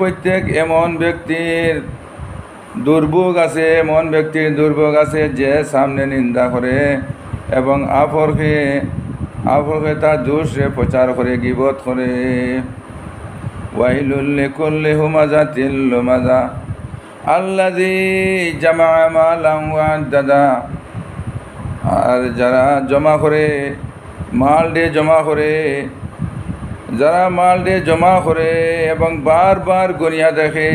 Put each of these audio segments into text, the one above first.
প্রত্যেক এমন ব্যক্তির দুর্ভোগ আছে, এমন ব্যক্তির দুর্ভোগ আছে যে সামনে নিন্দা করে এবং আপরকে আপরকে তার দোষে প্রচার করে, গিবত করে। ওয়াইলুল্লে করলে হুমাজা তিল্ল মাজা আল্লাদি জামা মালাম দাদা আর যারা জমা করে, মাল দিয়ে জমা করে যারা মাল দিয়ে জমা করে এবং বারবার গনিয়া দেখে,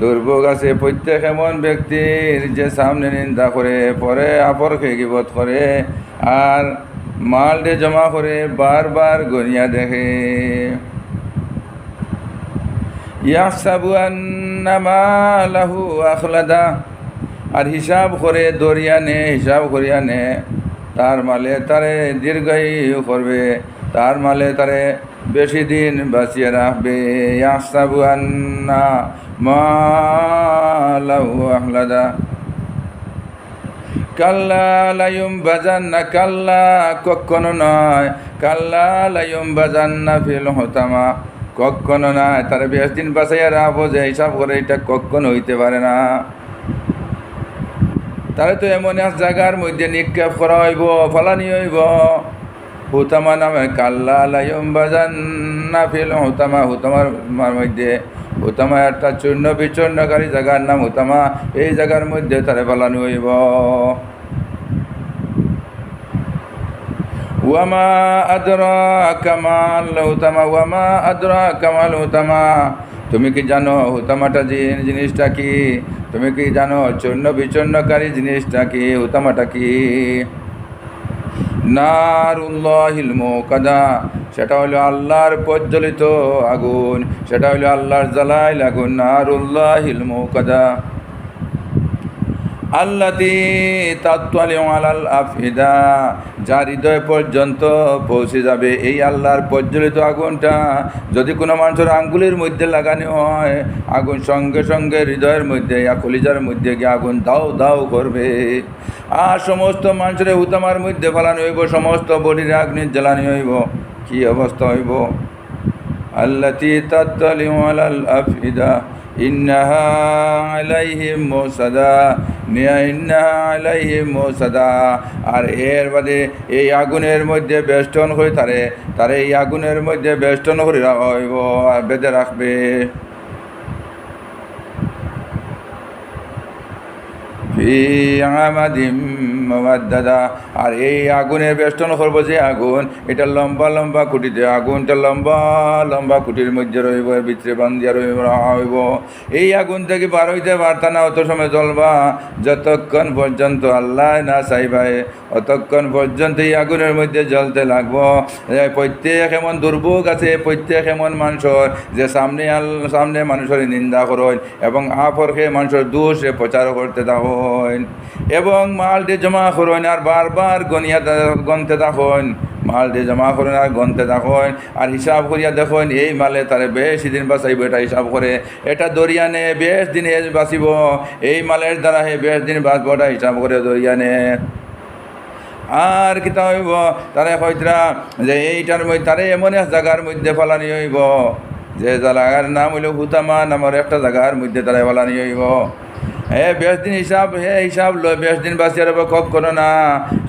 দুর্ভোগ আছে প্রত্যেক এমন ব্যক্তির যে সামনে নিন্দা করে, পরে আপরকে গিবত করে, আর মাল দিয়ে জমা করে বারবার গনিয়া দেখে। ইয়াহসাবু আন্না মালাহু আখলাদা, আর হিসাব করে দরিয়া নে, হিসাব করিয়া নে, তার মালে তারে দীর্ঘায়ু করবে। তার মালে তারে বেশি দিন বাঁচিয়ে রাখবে। আন্না মালাহু আখলাদা কাল্লা লায়ুম বাজান্না কাল্লা কখনো নয়, কাল্লা লায়ুম বাজান্না ফিল হতামা। কখনো নয়, তার বেশ দিন বাসাইয়া রাখব যে হিসাব করে এটা কখনো হইতে পারে না। তাহলে তো এমন এক জায়গার মধ্যে নিক্ষেপ করা হইব, ফলানি হইব। হুতামা নামে কাল্লা বাজান্না ফিল হুতামা, হুতামার মধ্যে। হুতামা একটা চূর্ণ বিচূর্ণকারী জায়গার নাম হুতামা, এই জায়গার মধ্যে তারে ফলানি হইব। ওয়ামা আদরা কামাল হুতামা, ওয়ামা আদরা কামাল হুতামা। তুমি কি জানো হুতামাটা জিন জিনিসটা কি? তুমি কি জানো চূর্ণ বিচূর্ণকারী জিনিসটা কি? হুতামাটা কি? নারুল্লাহিল মুকাদা। সেটা হলো আল্লাহর প্রজ্বলিত আগুন সেটা হলো আল্লাহর জ্বালাইল আগুন নারুল্লাহিল মুকাদা। আল্লাতি তাত্তালি আলাল আফিদা, যার হৃদয় পর্যন্ত পৌঁছে যাবে এই আল্লাহর প্রজ্বলিত আগুনটা। যদি কোনো মানুষের আঙ্গুলের মধ্যে লাগানো হয়, আগুন সঙ্গে সঙ্গে হৃদয়ের মধ্যে ইয়া কলিজার মধ্যে গিয়ে আগুন দাও দাও করবে। আর সমস্ত মানুষের হুতামার মধ্যে ফেলানো হইব, সমস্ত বডির আগ্নির জ্বালানি হইব। কি অবস্থা হইব? আল্লাতি তাত্তালি আলাল আফিদা, ইন্নাহা আলাইহিম মুসাদা আর এর বাদে এই আগুনের মধ্যে বেষ্টন হয়ে তারে তারে এই আগুনের মধ্যে বেষ্টন করে আর বেঁধে রাখবে। আমাদিম মাদ্দাদা আর এই আগুনের বেষ্টন করব যে আগুন, এটা লম্বা লম্বা কুটিতে আগুনটা লম্বা লম্বা কুটির মধ্যে রইব ভিতরে বান্ধিয়া রইব হইব। এই আগুন থেকে বার হইতে পারতা না, অত সময় জ্বলবা যতক্ষণ পর্যন্ত আল্লাহ না চাইবাই অতক্ষণ পর্যন্ত এই আগুনের মধ্যে জ্বলতে লাগবো। প্রত্যেক এমন দুর্ভোগ আছে, প্রত্যেক এমন মানুষের যে সামনে আল, সামনে মানুষের নিন্দা করেন এবং আপরকে মানুষের দোষে প্রচার করতে থাকেন এবং মাল দিয়ে জমা করেন আর বারবার গনিয়া গনতে থাকেন। মাল দিয়ে জমা করেন আর গনতে থাকেন। আর হিসাব করিয়া দেখেন, এই মালে তারে বেশি দিন বাঁচাইব, এটা হিসাব করে। এটা দরিয়ানে বেশ দিন বাঁচিব। এই মালের দ্বারা হে বেশ দিন বাঁচব, এটা হিসাব করে দরিয়ানে আর কিতা হইব? তারে কইতরা যে এইটার মধ্যে তারে এমন এক জায়গার মধ্যে ফলানি হইব। যে জায়গার নাম হইল হুতামা নামের একটা জায়গার মধ্যে তারা ফলানি হইব। বেশ দিন হিসাব, হে হিসাব লয় বেশ দিন বাঁচিয়ে রব কখনো না।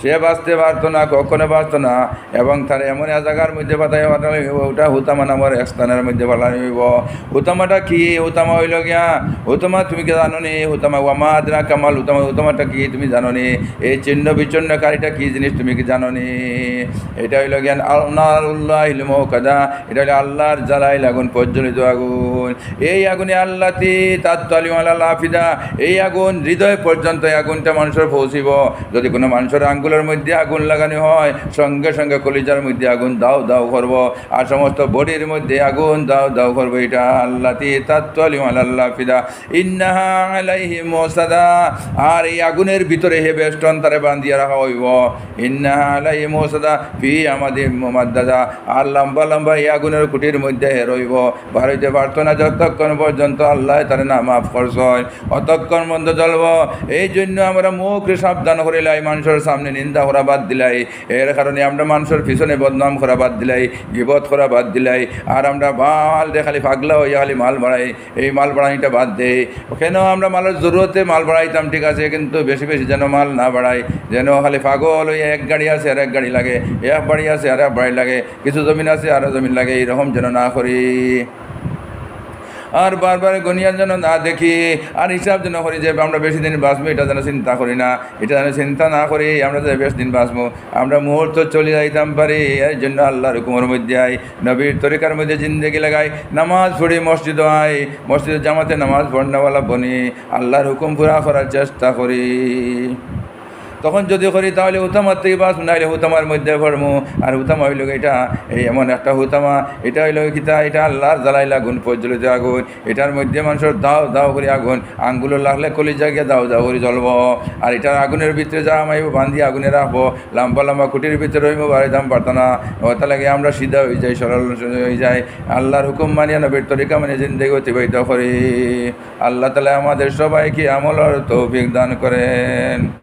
সে বাঁচতে পারতো না, কখনো বাঁচতো না। এবং তার এমন এক জায়গার মধ্যে পাতায় পাঠালে ওটা হুতামা নামের স্থানের মধ্যে পালানি হইব। হুতামাটা কি? হুতামা হইল গিয়া, হুতামা, তুমি কি জানো নি হুতামা ওয়ামা আদরা কামাল, হুতামা, হুতামাটা কি? তুমি জানো নি এই চিহ্ন বিচ্ছিন্নকারীটা কি জিনিস তুমি কি জানো নি এটা হইল জ্ঞান আল্লাহ ইলম কাদা এটা হইল আল্লাহর জ্বালাই লাগুন, প্রজ্বলিত আগুন। এই আগুনে আল্লাতি তার তালিম আল্লাহ হাফিদা এই আগুন, হৃদয় পর্যন্ত এই আগুনটা মানুষের পৌঁছিব যদি কোনো মানুষের আঙ্গুলের মধ্যে আগুন লাগানো হয়, সঙ্গে সঙ্গে কলিজার মধ্যে আগুন দাও দাও করব। আর সমস্ত বডির মধ্যে আগুন দাও দাও করব। এটা আল্লাহ হাফিদা ইন্নাহা মোসাদা। আর এই আগুনের ভিতরে হে বেষ্টন তারে বান্ধিয়া রাখা হইব। ইন্নাহা আলাইহি মোসাদা ফি আমাদের মোমাদ্দাদা। আর লম্বা লম্বা এই আগুনের কুটির মধ্যে হে রইব। হইতে পারতো যতক্ষণ পর্যন্ত আল্লাহ তার না মাফ করছ। অতক্ষণ মন্দ চলব এই জন্য আমরা মুখে সাবধান করিলাই, মানুষের সামনে নিন্দা করা বাদ দিলাই। এর কারণে আমরা মানুষের পিছনে বদনাম করা বাদ দিলাই বিপদ করা বাদ দিলাই। আর আমরা মাল দিয়ে খালি পাগলা হইয়া খালি মাল বাড়াই, এই মাল বাড়াইটা বাদ দেই কেন আমরা মালের জরুরতে মাল বাড়াইতাম? ঠিক আছে, কিন্তু বেশি বেশি যেন মাল না বাড়াই, যেন খালি পাগল হইয়া এক গাড়ি আছে আর এক গাড়ি লাগে, এক বাড়ি আছে আর এক বাড়ি লাগে, কিছু জমিন আছে আর জমিন লাগে, এইরকম যেন না করি। আর বারবার গনিয়ার যেন না দেখি, আর হিসাব যেন করি যে আমরা বেশি দিন বাঁচবো, এটা যেন চিন্তা করি না, এটা যেন চিন্তা না করি, আমরা যে বেশ দিন বাঁচবো, আমরা মুহূর্ত চলে যাইতাম পারি। এর জন্য আল্লাহর হুকুমের মধ্যে আই নবীর তরিকার মধ্যে জিন্দগি লাগাই, নামাজ পড়ি, মসজিদ আই মসজিদ জামাতে নামাজ পড়নাওয়ালা বনি, আল্লাহর হুকুম পুরা করার চেষ্টা করি। তখন যদি করি তাহলে হুতামার থেকে বাস নাইলে হুতামার মধ্যে ভরমু আর হুতামা হইল এটা, এই এমন একটা হুতামা এটা হইল কিতা এটা আল্লাহর জ্বালাই লাগুন প্রজ্বলিত আগুন। এটার মধ্যে মানুষের দাও দাও করে আগুন। আঙ্গুলো লাগলে কলি জায়গায় দাও দাও করে জ্বলব। আর এটার আগুনের ভিতরে যা আমাইব বান্ধি আগুনে রাখব, লম্বা লম্বা কুটির ভিতরে হইব বাড়িতাম পারতাম না ওটা লাগে আমরা সিধা হয়ে যাই, সরল হয়ে যাই। আল্লাহর হুকুম মানিয়া নবীর তরিকা মানে জিন্দগি অতিবাহিত করি। আল্লাহ তালা আমাদের সবাইকে আমলের তৌফিক দান করেন।